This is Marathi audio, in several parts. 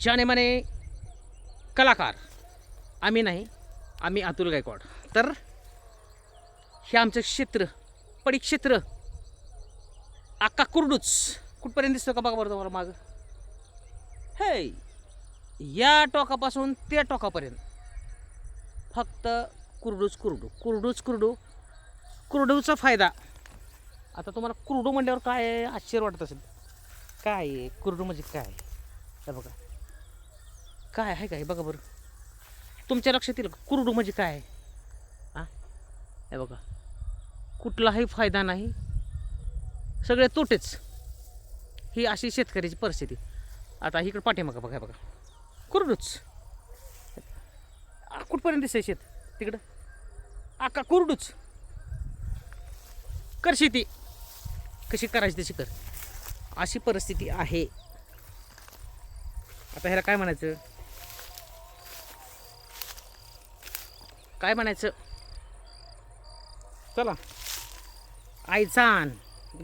जानेमाने कलाकार आम्ही नाही आम्ही अतुल गायकवाड. तर हे आमचं क्षेत्र पडी क्षेत्र अक्का कुरडूच कुठपर्यंत दिसतो का बघा बरं तुम्हाला मागं? हे या टोकापासून त्या टोकापर्यंत. फक्त कुरडूच कुरडू कुरडूच कुरडू कुरडूचा फायदा. आता तुम्हाला कुरडू म्हणल्यावर काय आश्चर्य वाटत असेल? काय आहे? कुरडू म्हणजे काय? बघा. काय आहे काय बघा बरं? तुमच्या लक्षात येईल का? कुरडू म्हणजे काय हां? हे बघा. कुठलाही फायदा नाही. सगळे तोटेच. ही अशी शेतकऱ्याची परिस्थिती. आता इकडं पाठीमागा बघा बघा. कुरडूच. कुठपर्यंत दिसतंय शेत? तिकडं? आका कुरडूच? कर शेती. कशी करायची तशी कर. अशी परिस्थिती आहे. आता ह्याला काय म्हणायचं? काय म्हणायचं? चला. आयचान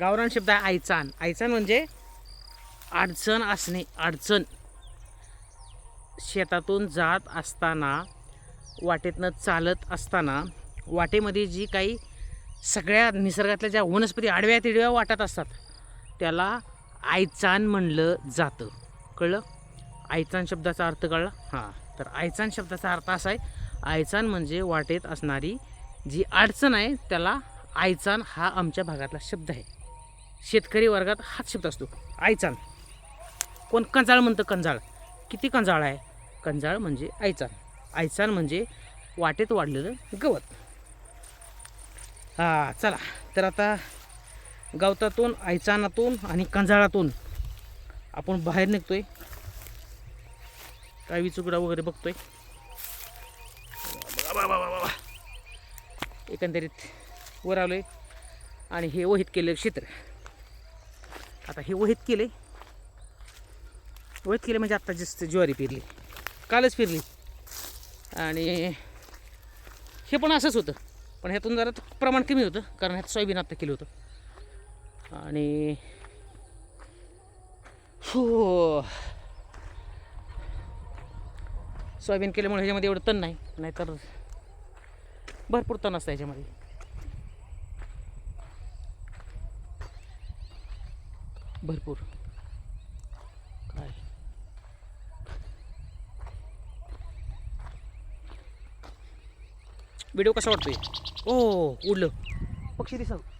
गावरान शब्द आहे आयचान आयचान म्हणजे अडचण असणे अडचण. शेतातून जात असताना वाटेतनं चालत असताना वाटेमध्ये जी काही सगळ्या निसर्गातल्या ज्या वनस्पती आडव्या तिडव्या वाटत असतात त्याला आयचान म्हणलं जातं. कळलं? आयचान शब्दाचा अर्थ कळला? हां. तर आयचान शब्दाचा अर्थ असा आहे आयचान म्हणजे वाटेत असणारी जी अडचण आहे त्याला आयचान हा आमच्या भागातला शब्द आहे. शेतकरी वर्गात हाच शब्द असतो आयचान कोण कंजाळ म्हणतं कंजाळ? किती कंजाळ आहे? कंजाळ म्हणजे आयचान आयचान म्हणजे वाटेत वाढलेलं गवत. हां चला. तर आता गवतातून आयचानातून आणि कंजाळातून आपण बाहेर निघतोय. काय विचुकडा वगैरे बघतोय. एकंदरीत वर आलोय. आणि हे वहीत केलं क्षेत्र. आता हे वहीत केले वहीत केले म्हणजे आत्ता जास्त ज्वारी फिरली कालच फिरली आणि हे पण असंच होतं. पण ह्यातून जरा प्रमाण कमी होतं. कारण ह्यात सोयाबीन आत्ता केलं होतं. आणि हो. सोयाबीन केल्यामुळे ह्याच्यामध्ये एवढं तण नाही. नाहीतर भरपूर तण असतं ह्याच्यामध्ये भरपूर. काय? व्हिडिओ कसा वाटतोय? ओ उडलं. पक्षी दिसत.